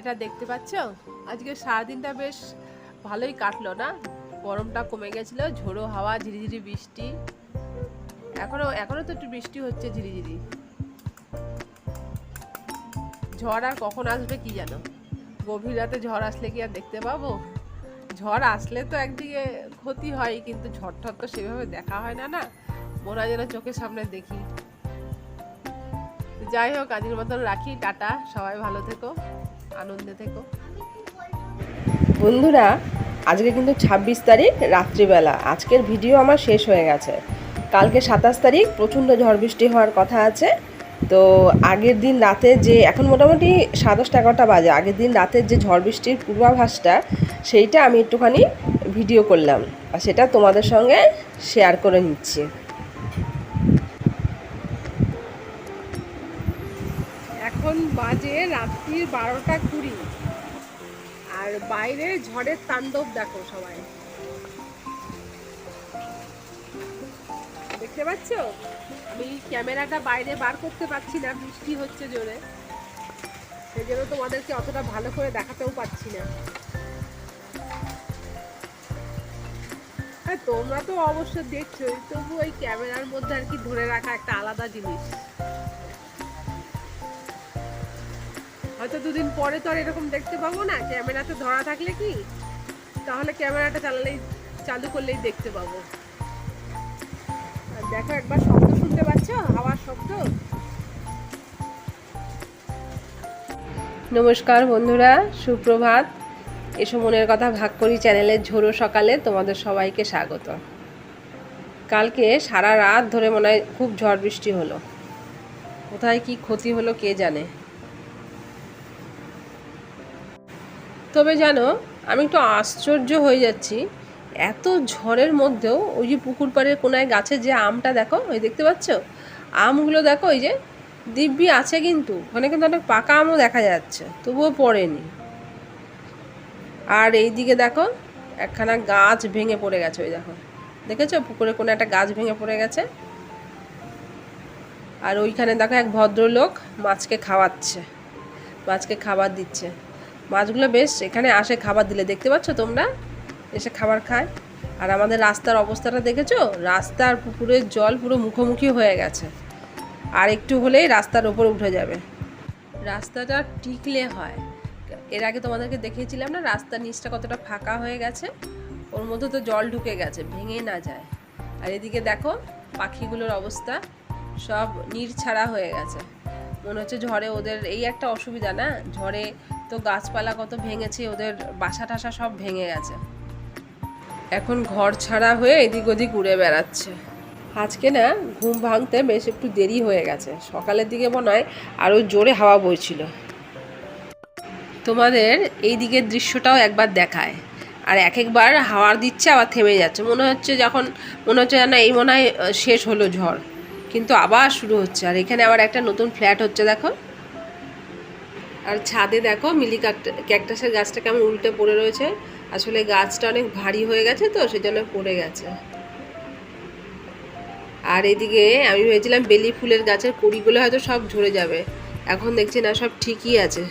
বাইরেটা দেখতে পাচ্ছ? আজকে সারাদিনটা বেশ ভালোই কাটলো না? গরমটা কমে গেছিল, ঝোড়ো হাওয়া, ঝিরিঝিরি বৃষ্টি। এখনও এখনও তো একটু বৃষ্টি হচ্ছে ঝিরিঝিরি। ঝড় আর কখন আসবে কি জানো? গভীর রাতে ঝড় আসলে কি আর দেখতে পাবো? ঝড় আসলে তো একদিকে ক্ষতি হয়, কিন্তু ঝড় ঠড় তো সেভাবে দেখা হয় না না? মনে যেন চোখের সামনে দেখি। যাই হোক, আজকের মতন রাখি, টাটা, সবাই ভালো থেকো। আনন্দে থেকো। বন্ধুরা, আজকে কিন্তু ছাব্বিশ তারিখ রাত্রিবেলা। আজকের ভিডিও আমার শেষ হয়ে গেছে। কালকে সাতাশ তারিখ, প্রচণ্ড ঝড় বৃষ্টি হওয়ার কথা আছে। তো আগের দিন রাতে যে, এখন মোটামুটি সাড়ে দশটা এগারোটা বাজে। আগের দিন রাতের যে ঝড় বৃষ্টির পূর্বাভাসটা, সেইটা আমি একটুখানি ভিডিও করলাম। আর সেটা তোমাদের সঙ্গে শেয়ার করে নিচ্ছি। রাত্রির বারোটা কুড়ি। আর বাইরে ঝড়ের তাণ্ডব দেখো সবাই। দেখতে পাচ্ছ? আমি ক্যামেরাটা বাইরে বার করতে পারছি না, বৃষ্টি হচ্ছে জোরে। সেই জন্য তোমাদেরকে অতটা ভালো করে দেখাতেও পাচ্ছি না। হ্যাঁ তোমরা তো অবশ্য দেখছোই তবু ওই ক্যামেরার মধ্যে আর কি ধরে রাখা একটা আলাদা জিনিস। হয়তো দুদিন পরে তো আর এরকম দেখতে পাবো না ক্যামেরাতে ধরা থাকলে কি? তাহলে ক্যামেরাটা চালালেই, চালু করলেই দেখতে পাবো। আর দেখো একবার শব্দ শুনতে পাচ্ছ? হাওয়ার শব্দ? নমস্কার বন্ধুরা, সুপ্রভাত। এসো মনের কথা ভাগ করি চ্যানেলের ঝোড়ো সকালে, তোমাদের সবাইকে স্বাগত। কালকে সারা রাত ধরে মনে হয় খুব ঝড় বৃষ্টি হলো। কোথায় কি ক্ষতি হলো কে জানে? তবে জানো, আমি একটু আশ্চর্য হয়ে যাচ্ছি। এত ঝড়ের মধ্যেও ওই যে পুকুর পাড়ের কোনায় গাছে যে আমটা দেখো, ওই দেখতে পাচ্ছ? আমগুলো দেখো, ওই যে দিব্যি আছে কিন্তু, ওখানে কিন্তু অনেক পাকা আমও দেখা যাচ্ছে, তবুও পড়েনি। আর এই দিকে দেখো, একখানা গাছ ভেঙে পড়ে গেছে, ওই দেখো। দেখেছ? পুকুরে কোনো একটা গাছ ভেঙে পড়ে গেছে। আর ওইখানে দেখো এক ভদ্রলোক মাছকে খাওয়াচ্ছে, মাছকে খাবার দিচ্ছে। মাছগুলো বেশ এখানে আসে খাবার দিলে। দেখতে পাচ্ছ তোমরা? এসে খাবার খায়। আর আমাদের রাস্তার অবস্থাটা দেখেছ? রাস্তার পুকুরের জল পুরো মুখোমুখি হয়ে গেছে। আর একটু হলেই রাস্তার ওপরে উঠে যাবে। রাস্তাটা টিকলে হয়। এর আগে তোমাদেরকে দেখিয়েছিলাম না রাস্তার নিচটা কতটা ফাঁকা হয়ে গেছে? ওর মধ্যে তো জল ঢুকে গেছে, ভেঙে না যায়। আর এদিকে দেখো, পাখিগুলোর অবস্থা সব নির ছাড়া হয়ে গেছে। মনে হচ্ছে ঝড়ে ওদের এই একটা অসুবিধা না? ঝড়ে তো গাছপালা কত ভেঙেছে, ওদের বাসা টাসা সব ভেঙে গেছে। এখন ঘর ছাড়া হয়ে এদিক ওদিক উড়ে বেড়াচ্ছে। আজকে না ঘুম ভাঙতে বেশ একটু দেরি হয়ে গেছে। সকালের দিকে মনে হয় আরও জোরে হাওয়া বইছিল। তোমাদের এই দিকের দৃশ্যটাও একবার দেখায়। আর এক একবার হাওয়া দিচ্ছে, আবার থেমে যাচ্ছে। মনে হচ্ছে যখন, মনে হচ্ছে না এই মনে হয় শেষ হলো ঝড়। কিন্তু আবার শুরু হচ্ছে। আর এখানে আবার একটা নতুন ফ্ল্যাট হচ্ছে, দেখো। আর ছাদে দেখো, মিলি ক্যাকটা- ক্যাকটাসের গাছটা কেমন উল্টে পড়ে রয়েছে। আসলে গাছটা অনেক ভারী হয়ে গেছে তো, সেজন্য পড়ে গেছে। আর এদিকে আমি ভেবেছিলাম বেলি ফুলের গাছের কুড়িগুলো হয়তো সব ঝরে যাবে। এখন দেখছি না, সব ঠিকই আছে।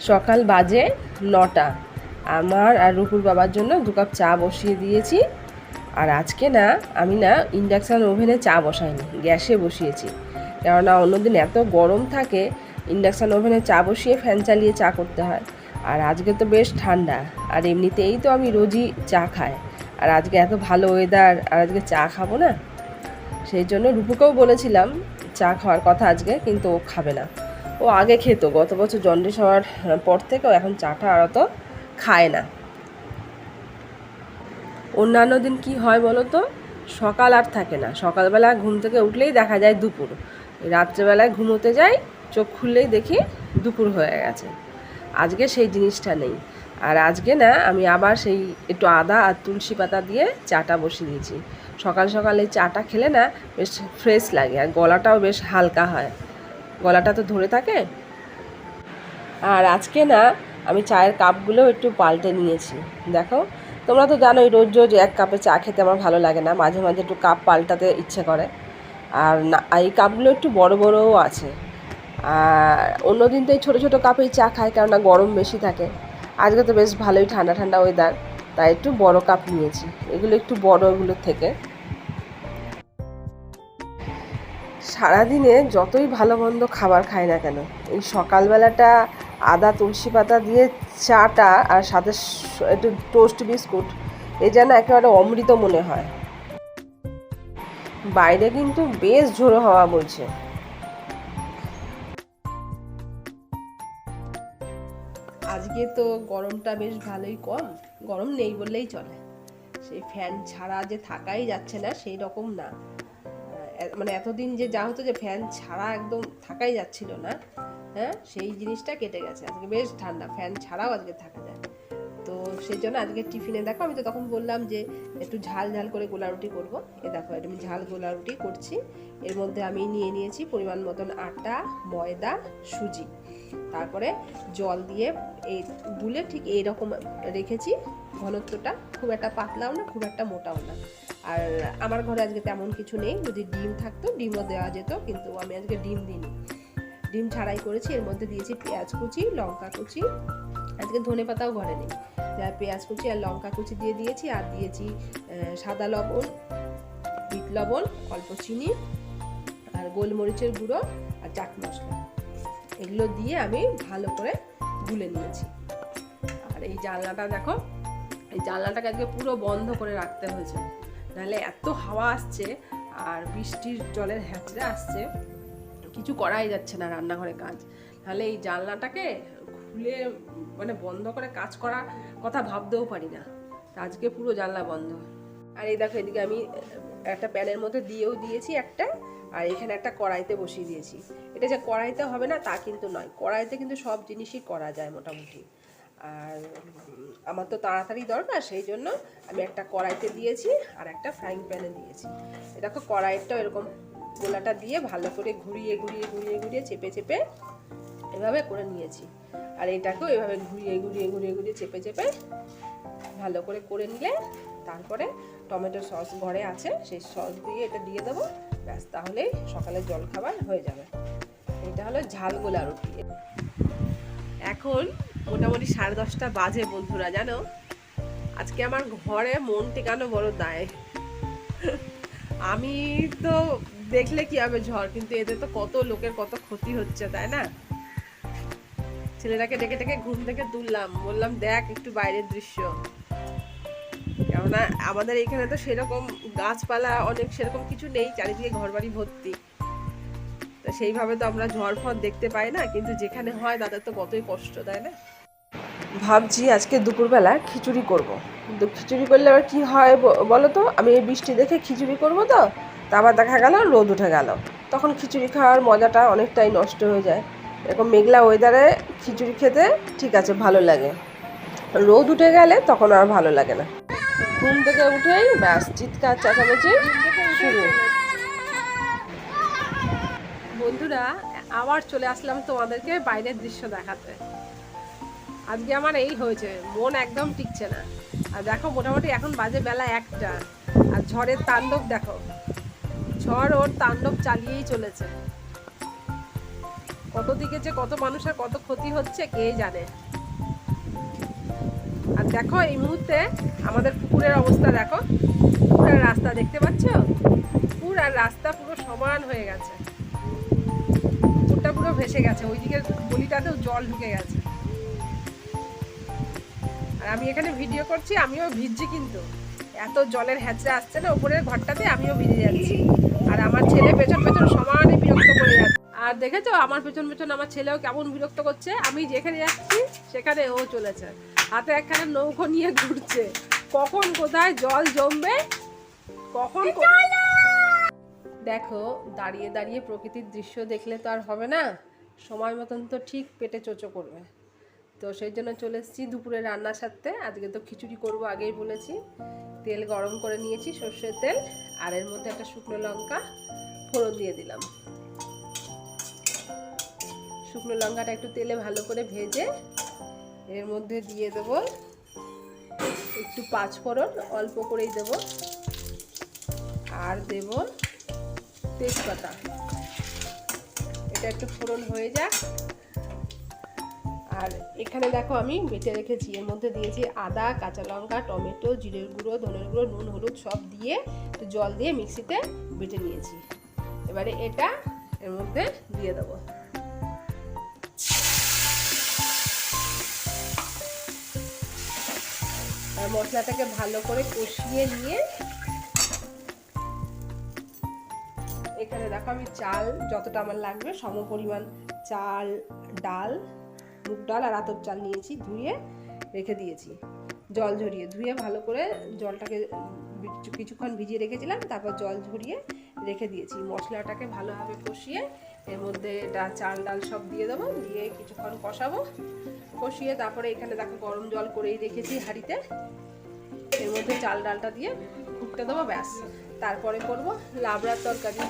সকাল বাজে নটা। আমার আর রুকুর বাবার জন্য দু কাপ চা বসিয়ে দিয়েছি। আর আজকে না, আমি না ইন্ডাকশান ওভেনে চা বসাইনি, গ্যাসে বসিয়েছি। কেননা অন্যদিন এত গরম থাকে ইন্ডাকশান ওভেনে চা বসিয়ে ফ্যান চালিয়ে চা করতে হয়। আর আজকে তো বেশ ঠান্ডা, আর এমনিতেই তো আমি রোজই চা খাই। আর আজকে এত ভালো ওয়েদার আর আজকে চা খাব না? সেই জন্য রূপুকেও বলেছিলাম, চা খাওয়ার কথা আজকে, কিন্তু ও খাবে না। ও আগে খেত, গত বছর জন্ডিস হওয়ার পর থেকেও এখন চাটা আর অত খায় না। অন্যান্য দিন কি হয় বলো তো সকাল আর থাকে না। সকালবেলা ঘুম থেকে উঠলেই দেখা যায় দুপুর। রাত্রেবেলায় ঘুমোতে যাই, চোখ খুললেই দেখি দুপুর হয়ে গেছে। আজকে সেই জিনিসটা নেই। আর আজকে না, আমি আবার সেই একটু আদা আর তুলসী পাতা দিয়ে চাটা বসিয়ে দিয়েছি। সকাল সকাল এই চাটা খেলে না বেশ ফ্রেশ লাগে আর গলাটাও বেশ হালকা হয়। গলাটা তো ধরে থাকে। আর আজকে না, আমি চায়ের কাপগুলো একটু পাল্টে নিয়েছি। দেখো, তোমরা তো জানোই রোজ রোজ এক কাপে চা খেতে আমার ভালো লাগে না। মাঝে মাঝে একটু কাপ পাল্টাতে ইচ্ছে করে। আর না এই কাপগুলো একটু বড় বড়ও আছে। আর অন্যদিন তো এই ছোটো ছোটো কাপেই চা খাই কেননা গরম বেশি থাকে। আজকে তো বেশ ভালোই ঠান্ডা ঠান্ডা ওয়েদার তাই একটু বড় কাপ নিয়েছি। এগুলো একটু বড় এগুলোর থেকে। সারাদিনে যতই ভালো মন্দ খাবার খাই না কেন, এই সকালবেলাটা আদা, তুলসী পাতা দিয়ে চাটা আর সাথে একটু টোস্ট বিস্কুট এই যেন একেবারে অমৃত মনে হয়। বাইরে কিন্তু বেশ ঝোড়ো হাওয়া বলছে আজকে তো গরমটা বেশ ভালোই কম, গরম নেই বললেই চলে। সেই ফ্যান ছাড়া যে থাকাই যাচ্ছে না, সেই রকম না। মানে এতদিন যে যা হতো যে ফ্যান ছাড়া একদম থাকাই যাচ্ছিল না হ্যাঁ? সেই জিনিসটা কেটে গেছে। আজকে বেশ ঠান্ডা ফ্যান ছাড়াও আজকে থাকা যায়। তো সেই জন্য আজকে টিফিনে দেখো, আমি তো তখন বললাম যে একটু ঝাল ঝাল করে গোলা রুটি করব। এ দেখো এটা আমি ঝাল গোলা রুটি করছি। এর মধ্যে আমি নিয়ে নিয়েছি পরিমাণ মতন আটা, ময়দা, সুজি। তারপরে জল দিয়ে এই গুলে ঠিক এইরকম রেখেছি ঘনত্বটা। খুব একটা পাতলাও না, খুব একটা মোটাও না। আর আমার ঘরে আজকে তেমন কিছু নেই, যদি ডিম থাকতো ডিমও দেওয়া যেত, কিন্তু আমি আজকে ডিম দিইনি। ডিম ছাড়াই করেছি, এর মধ্যে দিয়েছি পেঁয়াজ কুচি, লঙ্কা কুচি আজকে ধনে পাতাও ঘরে নেই। যা পেঁয়াজ কুচি আর লঙ্কা কুচি দিয়ে দিয়েছি, আর দিয়েছি সাদা লবণ, বিট লবণ, অল্প চিনি, আর গোলমরিচের গুঁড়ো আর চাট মশলা। এগুলো দিয়ে আমি ভালো করে গুলে নিয়েছি। আর এই জানলাটা দেখো, এই জানলাটাকে আজকে পুরো বন্ধ করে রাখতে হয়েছে। নাহলে এত হাওয়া আসছে আর বৃষ্টির জলের হ্যাচড়ে আসছে, কিছু করাই যাচ্ছে না রান্নাঘরে কাজ। তাহলে এই জানলাটাকে খুলে মানে বন্ধ করে কাজ করার কথা ভাবতেও পারি না। আজকে পুরো জানলা বন্ধ। আর এই দেখো, এদিকে আমি একটা প্যানের মধ্যে দিয়েও দিয়েছি একটা, আর এখানে একটা কড়াইতে বসিয়ে দিয়েছি। এটা যে কড়াইতে হবে না, তা কিন্তু নয়। কড়াইতে কিন্তু সব জিনিসই করা যায় মোটামুটি। আর আমার তো তাড়াতাড়ি দরকার, সেই জন্য আমি একটা কড়াইতে দিয়েছি আর একটা ফ্রাইং প্যানে দিয়েছি। দেখো কড়াইটাও এরকম গোলাটা দিয়ে ভালো করে ঘুরিয়ে ঘুরিয়ে ঘুরিয়ে ঘুরিয়ে চেপে চেপে এভাবে করে নিয়েছি। আর এটাকেও এভাবে ঘুরিয়ে ঘুরিয়ে ঘুরিয়ে ঘুরিয়ে চেপে চেপে ভালো করে করে নিলে তারপরে টমেটো সস ঘরে আছে, সেই সস দিয়ে এটা দিয়ে দেবো। ব্যাস তাহলেই সকালের জলখাবার হয়ে যাবে। এটা হলো ঝাল গোলা রুটি। এখন মোটামুটি সাড়ে দশটা বাজে বন্ধুরা, জানো? আজকে আমার ঘরে মন টেকানো বড় দায়। আমি তো দেখলে কি হবে ঝড়, কিন্তু এতে তো কত লোকের কত ক্ষতি হচ্ছে, তাই না? ছেলেটাকে ডেকে ডেকে ঘুম থেকে তুললাম। বললাম, দেখ একটু বাইরের দৃশ্য। কেননা আমাদের এখানে তো সেরকম গাছপালা অনেক সেরকম কিছু নেই, চারিদিকে ঘরবাড়ি ভর্তি। তো সেইভাবে তো আমরা ঝড় ফড় দেখতে পাই না, কিন্তু যেখানে হয় তাদের তো কতই কষ্ট, তাই না? ভাবছি আজকে দুপুরবেলা খিচুড়ি করব। কিন্তু খিচুড়ি করলে আবার কি হয় বলো তো? আমি এই বৃষ্টি দেখে খিচুড়ি করব তো, তা আবার দেখা গেল, রোদ উঠে গেল। তখন খিচুড়ি খাওয়ার মজাটা অনেকটাই নষ্ট হয়ে যায়। এরকম মেঘলা ওয়েদারে খিচুড়ি খেতে ঠিক আছে, ভালো লাগে। রোদ উঠে গেলে তখন আর ভালো লাগে না। ঘুম থেকে উঠেই ব্যাস, চিৎকার, চেঁচামেচি শুরু। বন্ধুরা, আবার চলে আসলাম তোমাদেরকে বাইরের দৃশ্য দেখাতে। আজকে আমার এই হয়েছে, মন একদম টিকছে না। আর দেখো, মোটামুটি এখন বাজে বেলা একটা। আর ঝড়ের তাণ্ডব দেখো। ঝড় ওর তাণ্ডব চালিয়েই চলেছে। কত দিকে যে কত মানুষের কত ক্ষতি হচ্ছে, কে জানে? আর দেখো, এই মুহূর্তে আমাদের পুকুরের অবস্থা দেখো। পুকুরের রাস্তা দেখতে পাচ্ছ? পুকুর আর রাস্তা পুরো সমান হয়ে গেছে। পুকুরটা পুরো ভেসে গেছে। ওইদিকে গলিটাতেও জল ঢুকে গেছে। আর আমি এখানে ভিডিও করছি, আমিও ভিজছি কিন্তু। এত জলের হ্যাচড়ে আসছে না উপরের ঘরটাতে আমিও ভিজে যাচ্ছি। আর আমার ছেলে পেছন পেছন সমানে দেখেছ? আমার পেছন পেছন আমার ছেলেও কেমন বিরক্ত করছে। আমি যেখানে যাচ্ছি সেখানে ও চলেছে। হাতে একখানা নৌকো নিয়ে ঘুরছে। কখন কোথায় জল জমবে? কখন দেখো দাঁড়িয়ে দাঁড়িয়ে প্রকৃতির দৃশ্য দেখলে তো আর হবে না। সময় মতন তো ঠিক পেটে চোচো করবে। তো সেই জন্য চলে এসেছি দুপুরে রান্না সারতে। আজকে তো খিচুড়ি করব আগেই বলেছি। তেল গরম করে নিয়েছি সর্ষের তেল আর এর মধ্যে একটা শুকনো লঙ্কা ফোড়ন দিয়ে দিলাম। শুকনো লঙ্কাটা একটু তেলে ভালো করে ভেজে এর মধ্যে দিয়ে দেব একটু পাঁচ ফোড়ন, অল্প করেই দেব। আর দেব তেজপাতা। এটা একটু ফোড়ন হয়ে যাক। আর এখানে দেখো আমি বেটে রেখেছি। এর মধ্যে দিয়েছি আদা, কাঁচা লঙ্কা, টমেটো, জিরের গুঁড়ো, ধনের গুঁড়ো, নুন, হলুদ সব দিয়ে জল দিয়ে মিক্সিতে বেটে নিয়েছি। এবারে এটা এর মধ্যে দিয়ে দেবো। মশলাটাকে ভালো করে কষিয়ে নিয়ে এখানে দেখো আমি চাল যতটা আমার লাগবে সম পরিমাণ চাল, ডাল, মুগ ডাল আর আতপ চাল নিয়েছি, ধুয়ে রেখে দিয়েছি। জল ঝরিয়ে, ধুয়ে ভালো করে জলটাকে কিছুক্ষণ ভিজিয়ে রেখেছিলাম, তারপর জল ঝরিয়ে রেখে দিয়েছি। মশলাটাকে ভালোভাবে কষিয়ে এর মধ্যে এটা চাল, ডাল সব দিয়ে দেবো। দিয়ে কিছুক্ষণ কষাবো। কষিয়ে তারপরে এখানে দেখো গরম জল করেই রেখেছি হাঁড়িতে। এর মধ্যে চাল, ডালটা দিয়ে ফুটতে দেবো, ব্যাস। তারপরে করব লাবড়ার তরকারি।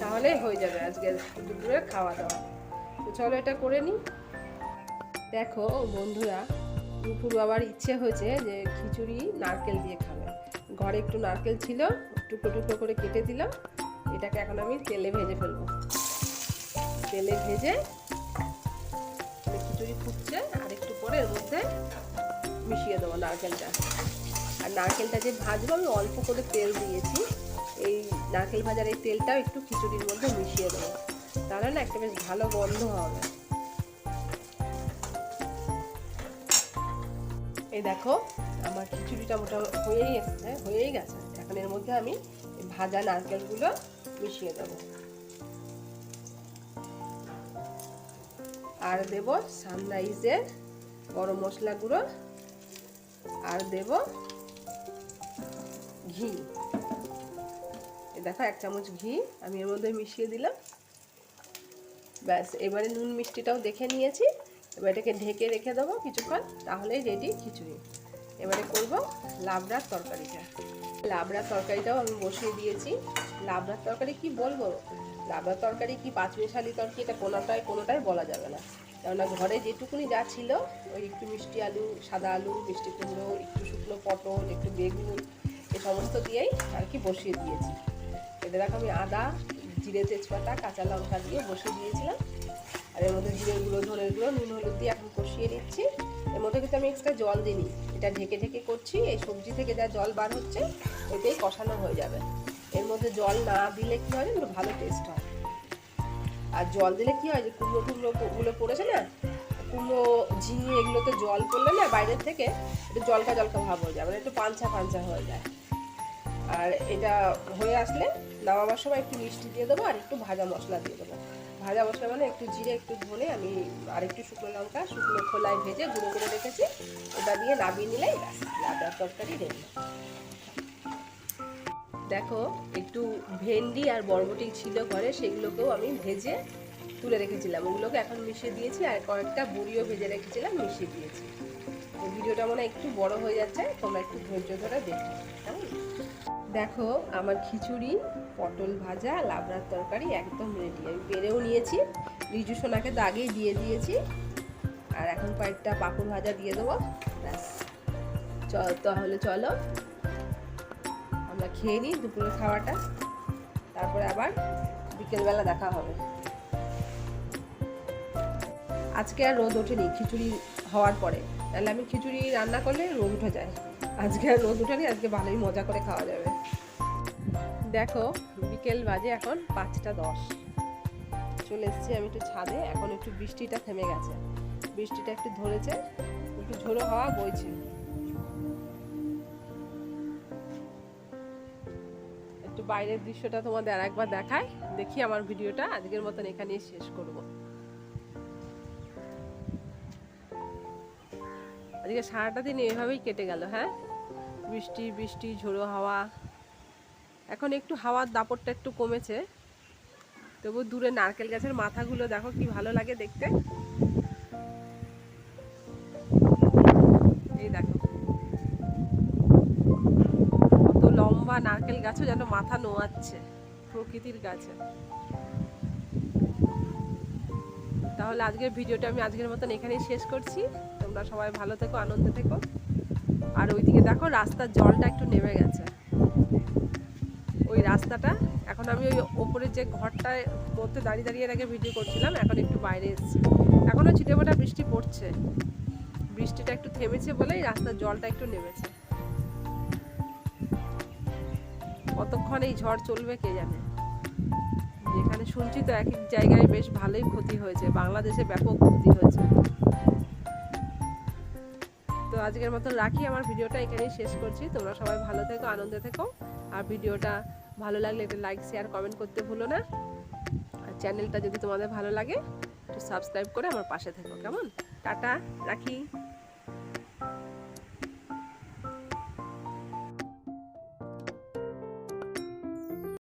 তাহলে হয়ে যাবে আজকে দুপুরে খাওয়া দাওয়া তো চলো এটা করে নিই। দেখো বন্ধুরা দুপুর বাবার ইচ্ছে হয়েছে যে খিচুড়ি নারকেল দিয়ে খাবে। ঘরে একটু নারকেল ছিল, টুকরো টুকরো করে কেটে দিলাম। এটাকে এখন আমি তেলে ভেজে ফেলব। তেলে ভেজে খিচুড়ি ফুটছে, আর একটু পরে এর মধ্যে মিশিয়ে দেবো নারকেলটা। আর নারকেলটা যে ভাজবো, আমি অল্প করে তেল দিয়েছি। এই নারকেল ভাজার এই তেলটাও একটু খিচুড়ির মধ্যে মিশিয়ে দেবো। তাহলে না একটা বেশ ভালো গন্ধ হবে। এই দেখো আমার খিচুড়িটা মোটামুটি হয়েই এসছে, হয়েই গেছে। এখন এর মধ্যে আমি ভাজা নারকেলগুলো মিশিয়ে দেবো। আর দেব সানরাইজের গরম মশলা গুঁড়ো। আর দেব ঘি। দেখো, এক চামচ ঘি আমি এর মধ্যে মিশিয়ে দিলাম। ব্যাস, এবারে নুন মিষ্টিটাও দেখে নিয়েছি। এবার এটাকে ঢেকে রেখে দেবো কিছুক্ষণ, তাহলেই রেডি খিচুড়ি। এবারে করব লাবড়ার তরকারিটা। লাবড়ার তরকারিটাও আমি বসিয়ে দিয়েছি। লাবড়ার তরকারি কি বলব? লাবড়ার তরকারি কি পাঁচমিশালি তরকারি? এটা কোনোটাই কোনোটাই বলা যাবে না। কেননা ঘরে যেটুকুনি যা ছিল, ওই একটু মিষ্টি আলু, সাদা আলু, মিষ্টি কুমড়ো, একটু শুকনো পটল, একটু বেগুন, এ সমস্ত দিয়েই আর কি বসিয়ে দিয়েছি। এতে দেখো আমি আদা, জিরে তেজপাতা, কাঁচা লঙ্কা দিয়ে বসিয়ে দিয়েছিলাম। আর এর মধ্যে জিরে গুঁড়ো, ধনের গুঁড়ো, নুন, হলুদ দিয়ে কষিয়ে নিচ্ছি এর মধ্যে কিন্তু আমি এক্সট্রা জল দিইনি এটা ঢেকে ঢেকে করছি, এই সবজি থেকে যা জল বার হচ্ছে এতেই কষানো হয়ে যাবে। এর মধ্যে জল না দিলে কি হয় একটু ভালো টেস্ট হয়। আর জল দিলে কি হয় যে কুমড়ো টুমড়ো গুলো পড়েছে না, কুমড়ো, ঝিঙে এগুলোতে জল পড়লে না বাইরের থেকে একটু জলকা জলকা ভাব হয়ে যায় মানে একটু পাঞ্চা পাঞ্চা হয়ে যায়। আর এটা হয়ে আসলে নামাবার সময় একটু মিষ্টি দিয়ে দেবো আর একটু ভাজা মশলা দিয়ে দেবো। ভাজা মশলা মানে একটু জিরে, একটু ধনে, আমি আর একটু শুকনো লঙ্কা, শুকনো খোলায় ভেজে গুঁড়ো করে রেখেছি। ওটা দিয়ে নামিয়ে নিলেই লাদার তরকারি রেডি দেখো, একটু ভেন্ডি আর বরবটি ছিল ঘরে সেগুলোকেও আমি ভেজে তুলে রেখেছিলাম। ওগুলোকে এখন মিশিয়ে দিয়েছি আর কয়েকটা বড়িও ভেজে রেখেছিলাম, মিশিয়ে দিয়েছি। তো ভিডিওটা মনে একটু বড় হয়ে যাচ্ছে, তোমরা একটু ধৈর্য ধরে দেখো। দেখো, আমার খিচুড়ি পটল ভাজা, লাবড়ার তরকারি একদম রেডি আমি বেড়েও নিয়েছি। রিজু সোনাকে তো আগেই দিয়ে দিয়েছি। আর এখন কয়েকটা পাঁপড় ভাজা দিয়ে দেবো। ব্যাস। চল, তাহলে চলো। আমরা খেয়ে নিই দুপুরের খাওয়াটা। তারপরে আবার বিকেলবেলা দেখা হবে। আজকে আর রোদ ওঠেনি খিচুড়ি হওয়ার পরে। তাহলে আমি খিচুড়ি রান্না করলে রোদ উঠে যায়। আজকে আর রোদ উঠেনি, আজকে ভালোই মজা করে খাওয়া যাবে। দেখো, বিকেল বাজে এখন পাঁচটা দশ। চলে এসেছি আমি একটু ছাদে, এখন একটু বৃষ্টিটা থেমে গেছে। বৃষ্টিটা একটু ধরেছে, একটু ঝোড়ো হাওয়া বইছে। একটু বাইরের দৃশ্যটা তোমাদের আর একবার দেখায় দেখি আমার ভিডিওটা আজকের মতন এখানেই শেষ করব। আজকে সারাটা দিন এভাবেই কেটে গেল হ্যাঁ? বৃষ্টি বৃষ্টি, ঝোড়ো হাওয়া এখন একটু হাওয়ার দাপটটা একটু কমেছে। তবু দূরে নারকেল গাছের মাথাগুলো দেখো কি ভালো লাগে দেখতে। এই দেখো। কত লম্বা নারকেল গাছও যেন মাথা নোয়াচ্ছে, প্রকৃতির গাছে। তাহলে আজকের ভিডিওটা আমি আজকের মতন এখানেই শেষ করছি। তোমরা সবাই ভালো থেকো, আনন্দে থেকো। আর ওইদিকে দেখো রাস্তার জলটা একটু নেমে গেছে। ওই রাস্তাটা। এখন আমি ওই ওপরের যে ঘরটায় মধ্যে দাঁড়িয়ে দাঁড়িয়ে আগে ভিডিও করছিলাম, এখন একটু বাইরে এসেছি। এখনও ছিটেফোঁটা বৃষ্টি পড়ছে। বৃষ্টিটা একটু থেমেছে বলেই রাস্তার জলটা একটু নেমেছে। কতক্ষণ এই ঝড় চলবে কে জানে? যেখানে শুনছি তো এক এক জায়গায় বেশ ভালোই ক্ষতি হয়েছে। বাংলাদেশে ব্যাপক ক্ষতি হয়েছে। তো আজকের মতো রাখি। আমার ভিডিওটা এখানেই শেষ করছি। তোমরা সবাই ভালো থেকো, আনন্দে থেকো। আর ভিডিওটা ভালো লাগলে এটা লাইক শেয়ার কমেন্ট করতে ভুলো না। আর চ্যানেলটা যদি তোমাদের ভালো লাগে, একটু সাবস্ক্রাইব করে আমার পাশে থেকো, কেমন? টাটা, রাখি।